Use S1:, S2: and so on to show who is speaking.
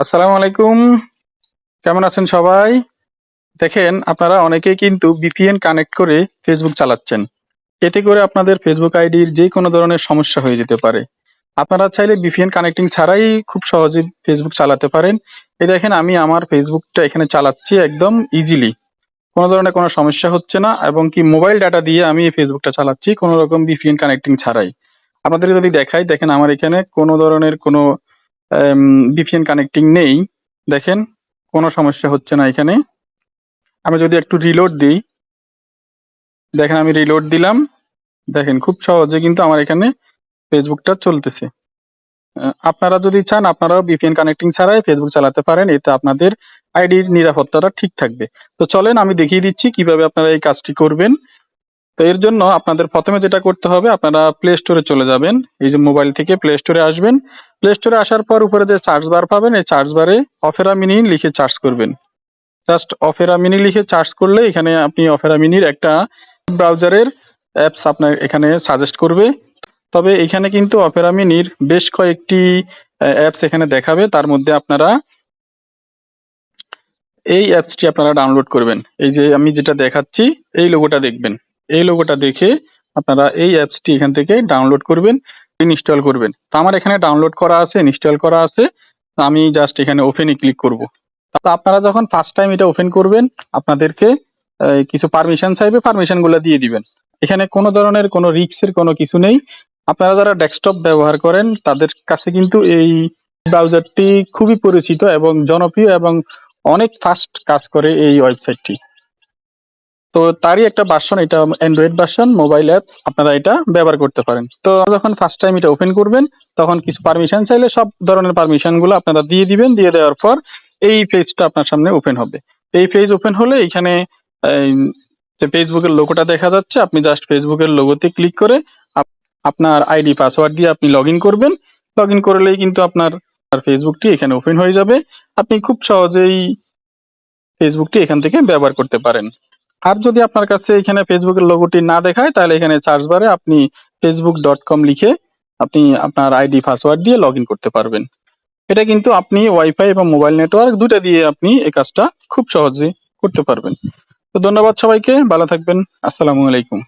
S1: আসসালামু আলাইকুম। কেমন আছেন সবাই? দেখেন, আপনারা অনেকেই কিন্তু বিপিএন কানেক্ট করে ফেসবুক চালাচ্ছেন। এতে করে আপনাদের ফেসবুক আইডির যে কোনো ধরনের সমস্যা হয়ে যেতে পারে। আপনারা চাইলে বিপিএন কানেক্টিং ছাড়াই খুব সহজে ফেসবুক চালাতে পারেন। এই দেখেন, আমি আমার ফেসবুকটা এখানে চালাচ্ছি একদম ইজিলি কোনো ধরনের কোনো সমস্যা হচ্ছে না এবং কি মোবাইল ডাটা দিয়ে আমি এই ফেসবুকটা চালাচ্ছি কোনো রকম বিপিএন কানেক্টিং ছাড়াই। আপনাদের যদি দেখাই, দেখেন আমার এখানে কোনো ধরনের কোনো ভিপিএন কানেক্টিং নেই। দেখেন, কোনো সমস্যা হচ্ছে না এখানে। আমি যদি একটু রিলোড দিই, দেখেন আমি রিলোড দিলাম। দেখেন, খুব সহজে কিন্তু আমার এখানে ফেসবুকটা চলতেছে। আপনারা যদি চান, আপনারাও ভিপিএন কানেক্টিং ছাড়াই ফেসবুক চালাতে পারেন, এতে আপনাদের আইডির নিরাপত্তাটা ঠিক থাকবে। তো চলেন, আমি দেখিয়ে দিচ্ছি কীভাবে আপনারা এই কাজটি করবেন। তো এর জন্য আপনাদের প্রথমে যেটা করতে হবে, আপনারা প্লে স্টোরে চলে যাবেন। এই যে মোবাইল থেকে প্লে স্টোরে আসবেন। প্লে স্টোরে আসার পর উপরে যে চার্জ বার পাবেন, এই চার্জ বারে অফেরা মিনি লিখে চার্জ করবেন। জাস্ট অফেরা মিনি লিখে চার্জ করলে এখানে আপনি অফেরা মিনির একটা ব্রাউজারের অ্যাপস আপনার এখানে সাজেস্ট করবে। তবে এখানে কিন্তু অপেরা মিনির বেশ কয়েকটি অ্যাপস এখানে দেখাবে। তার মধ্যে আপনারা এই অ্যাপসটি আপনারা ডাউনলোড করবেন। এই যে আমি যেটা দেখাচ্ছি, এই লোগোটা দেখবেন। এই লোগোটা দেখে আপনারা এই অ্যাপসটি এখান থেকে ডাউনলোড করবেন ইনস্টল করবেন। তো আমার এখানে ডাউনলোড করা আছে ইনস্টল করা আছে। আমি জাস্ট এখানে ওপেনে ক্লিক করব। তো আপনারা যখন ফার্স্ট টাইম এটা ওপেন করবেন, আপনাদেরকে কিছু পারমিশন চাইবে পারমিশনগুলো দিয়ে দিবেন। এখানে কোনো ধরনের কোনো রিক্সের কোনো কিছু নেই। আপনারা যারা ডেস্কটপ ব্যবহার করেন, তাদের কাছে কিন্তু এই ব্রাউজারটি খুবই পরিচিত এবং জনপ্রিয় এবং অনেক ফাস্ট কাজ করে এই ওয়েবসাইটটি তো তারই একটা ভার্সন এটা অ্যান্ড্রয়েড ভার্সন মোবাইল অ্যাপস আপনারা এটা ব্যবহার করতে পারেন। তো যখন ফার্স্ট টাইম এটা ওপেন করবেন, তখন কিছু পারমিশন চাইলে সব ধরনের পারমিশনগুলো আপনারা দিয়ে দিবেন, দিয়ে দেওয়ার পর এই পেজটা আপনার সামনে ওপেন হবে। এই পেজ ওপেন হলে এখানে ফেসবুকের লোগোটা দেখা যাচ্ছে, আপনি জাস্ট ফেসবুকের লোগোতে ক্লিক করে আপ- আপনার আইডি পাসওয়ার্ড দিয়ে আপনি লগ করবেন। লগ করলেই কিন্তু আপনার ফেসবুকটি এখানে ওপেন হয়ে যাবে। আপনি খুব সহজেই ফেসবুকটি এখান থেকে ব্যবহার করতে পারেন। আর যদি আপনার কাছে এখানে ফেসবুকের লোগোটি না দেখায়, তাহলে এখানে সার্চ বারে আপনি ফেসবুক ডট কম লিখে আপনি আপনার আইডি পাসওয়ার্ড দিয়ে লগ করতে পারবেন। এটা কিন্তু আপনি ওয়াইফাই এবং মোবাইল নেটওয়ার্ক দুটা দিয়ে আপনি এই কাজটা খুব সহজে করতে পারবেন। তো ধন্যবাদ সবাইকে, ভালো থাকবেন। আসসালামু আলাইকুম।